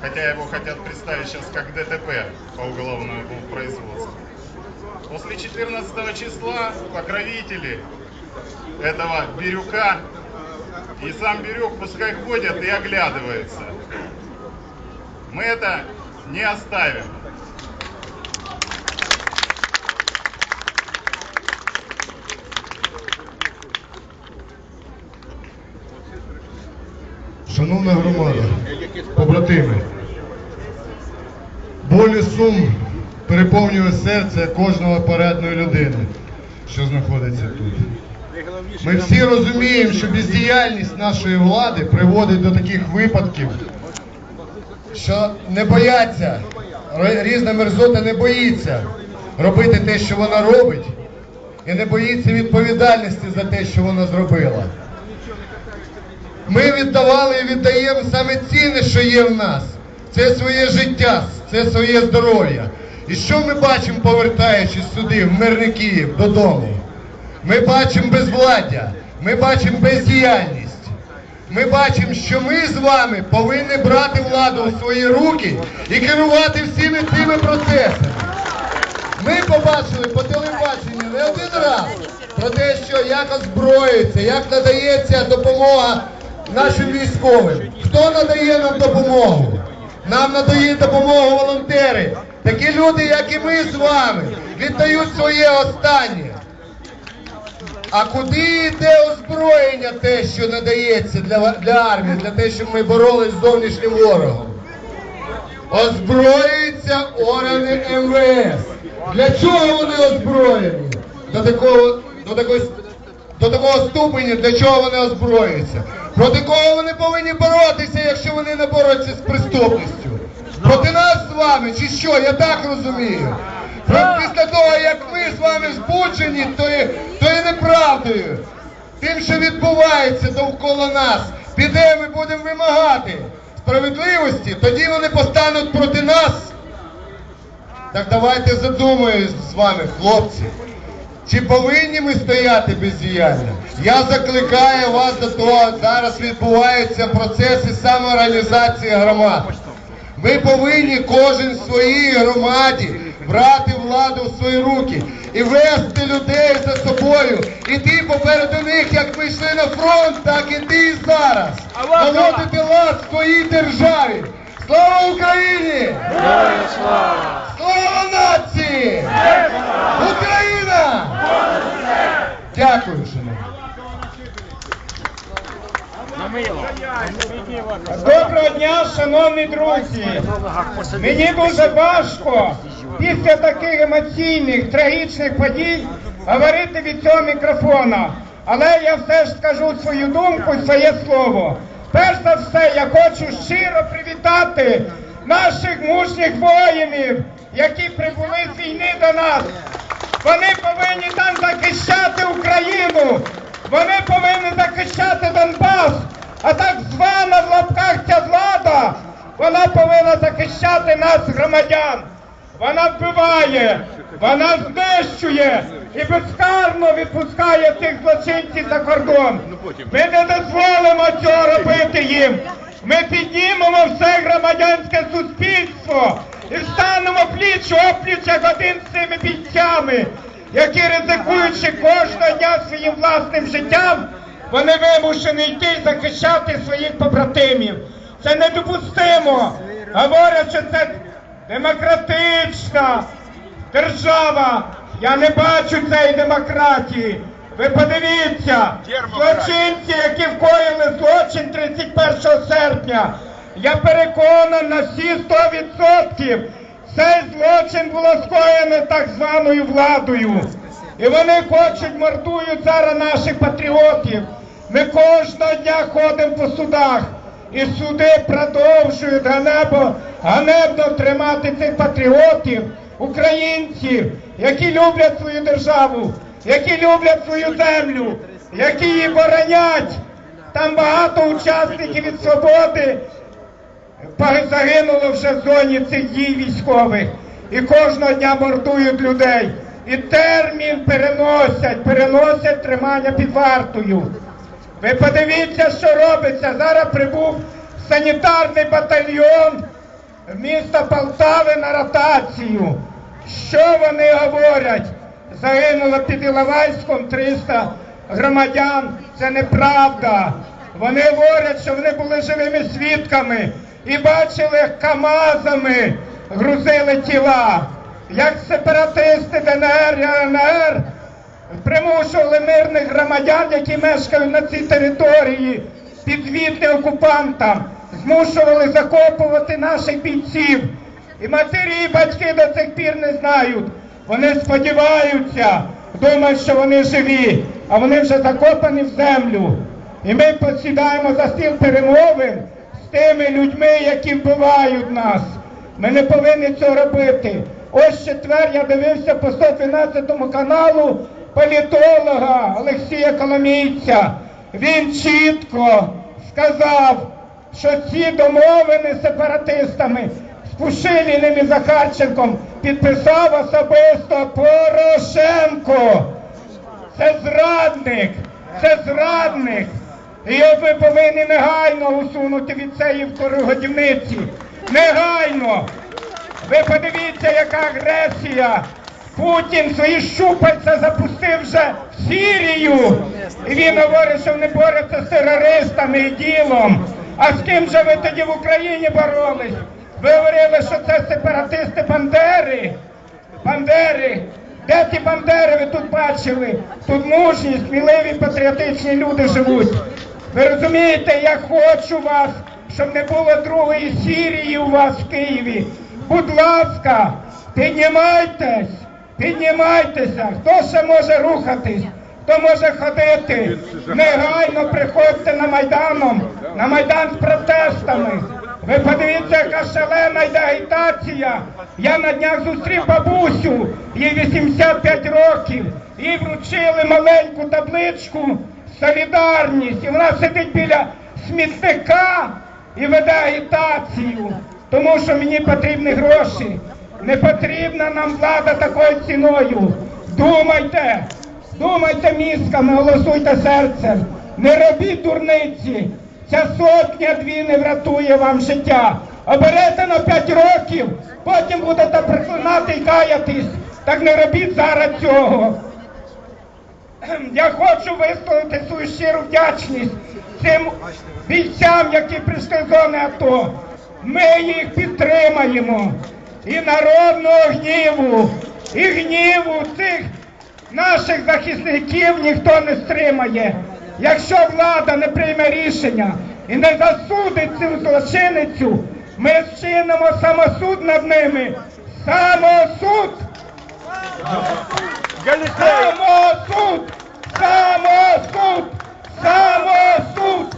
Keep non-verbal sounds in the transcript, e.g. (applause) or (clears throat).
хотя его хотят представить сейчас как ДТП по уголовному производству. После 14 числа покровители этого Бирюка и сам Бирюк пускай ходят и оглядываются. Мы это не оставим. Шановна громада, побратими, боль і сум переповнює серце кожного порядної людини, що знаходиться тут. Ми всі розуміємо, що бездіяльність нашої влади приводить до таких випадків, що не бояться, різна мерзота не боїться робити те, що вона робить, і не боїться відповідальності за те, що вона зробила. Ми віддавали і віддаємо саме цінне, що є в нас. Це своє життя, це своє здоров'я. І що ми бачимо, повертаючись сюди, в мирний Київ, додому? Ми бачимо безвладдя, ми бачимо бездіяльність. Ми бачимо, що ми з вами повинні брати владу у свої руки і керувати всіми цими процесами. Ми побачили по телебаченню не один раз про те, що як озброюється, як надається допомога нашим військовим. Хто надає нам допомогу? Нам надають допомогу волонтери. Такі люди, як і ми з вами, віддають своє останнє. А куди йде озброєння те, що надається для, для армії, для того, щоб ми боролись з зовнішнім ворогом? Озброюються органи МВС. Для чого вони озброєні? До такого, до такої, до такого ступеня, для чого вони озброюються? Проти кого вони повинні боротися, якщо вони не борються з преступністю? Проти нас з вами, чи що? Я так розумію. Після того, як ми з вами збуджені, то є, то є неправдою. Тим, що відбувається довкола нас, підемо і будемо вимагати справедливості, тоді вони постануть проти нас. Так давайте задумаємось з вами, хлопці. Чи повинні ми стояти бездіяльно? Я закликаю вас до того, зараз відбуваються процеси самоорганізації громад. Ми повинні кожен в своїй громаді брати владу в свої руки і вести людей за собою. Іти попереду них, як ми йшли на фронт, так іти і зараз. Наводити лад в своїй державі. Слава Україні! Слава Доброго дня, шановні друзі! Мені дуже важко після таких емоційних, трагічних подій говорити від цього мікрофона. Але я все ж скажу свою думку своє слово. Перш за все, я хочу щиро привітати наших мужніх воїнів, які прибули з війни до нас. Вони повинні там захищати Україну. Вони повинні захищати Донбас. А так звана в лапках ця влада, вона повинна захищати нас, громадян. Вона вбиває, вона знищує і безкарно відпускає цих злочинців за кордон. Ми не дозволимо цього робити їм. Ми піднімемо все громадянське суспільство і встанемо пліч опліч один з цими бійцями, які ризикуючи кожного дня своїм власним життям, вони вимушені йти захищати своїх побратимів. Це недопустимо. Говорять, що це демократична держава. Я не бачу цієї демократії. Ви подивіться, злочинці, які вкоїли злочин 31 серпня. Я переконаний на всі 100%. Цей злочин було скоєно так званою владою. І вони хочуть, мордують зараз наших патріотів. Ми кожного дня ходимо по судах. І суди продовжують ганебо, ганебно тримати цих патріотів, українців, які люблять свою державу, які люблять свою землю, які її боронять. Там багато учасників від свободи загинуло вже в зоні цих дій військових. І кожного дня мордують людей. І термін переносять, переносять тримання під вартою. Ви подивіться, що робиться. Зараз прибув санітарний батальйон в місто Полтави на ротацію. Що вони говорять? Загинуло під Іловайськом 300 громадян. Це неправда. Вони говорять, що вони були живими свідками і бачили, як КАМАЗами грузили тіла. Як сепаратисти ДНР і ЛНР примушували мирних громадян, які мешкають на цій території, підвідні окупантам, змушували закопувати наших бійців. І матері, і батьки до цих пір не знають. Вони сподіваються, думають, що вони живі, а вони вже закопані в землю. І ми посідаємо за стіл перемовин з тими людьми, які вбивають нас. Ми не повинні цього робити. Ось четвер я дивився по 112 каналу політолога Олексія Коломійця. Він чітко сказав, що ці домовини сепаратистами з Пушиліним і Захарченком підписав особисто Порошенко. Це зрадник, це зрадник. І його ми повинні негайно усунути від цієї годівниці. Негайно. Ви подивіться, яка агресія. Путін свої щупальця запустив вже в Сірію. І він говорить, що вони борються з терористами і ділом. А з ким же ви тоді в Україні боролись? Ви говорили, що це сепаратисти Бандери. Бандери. Де ті бандери ви тут бачили? Тут мужні, сміливі, патріотичні люди живуть. Ви розумієте, я хочу вас, щоб не було другої Сірії у вас в Києві. Будь ласка, піднімайтесь, піднімайтеся. Хто ще може рухатись? Хто може ходити? Негайно приходьте на Майданом, на Майдан з протестами. Ви подивіться, яка шалена йде агітація. Я на днях зустрів бабусю, їй 85 років. Їй вручили маленьку табличку Солідарність. І вона сидить біля смітника і веде агітацію. Тому що мені потрібні гроші. Не потрібна нам влада такою ціною. Думайте, думайте мізками, голосуйте серцем. Не робіть дурниці. Ця сотня дві не врятує вам життя. Оберете на 5 років, потім будете проклинати і каятись. Так не робіть зараз цього. (clears throat) Я хочу висловити свою щиру вдячність цим бійцям, які прийшли з зони АТО. Ми їх підтримаємо і народного гніву, і гніву цих наших захисників ніхто не стримає. Якщо влада не прийме рішення і не засудить цю злочиницю, ми вчинимо самосуд над ними. Самосуд! Самосуд! Самосуд! Самосуд!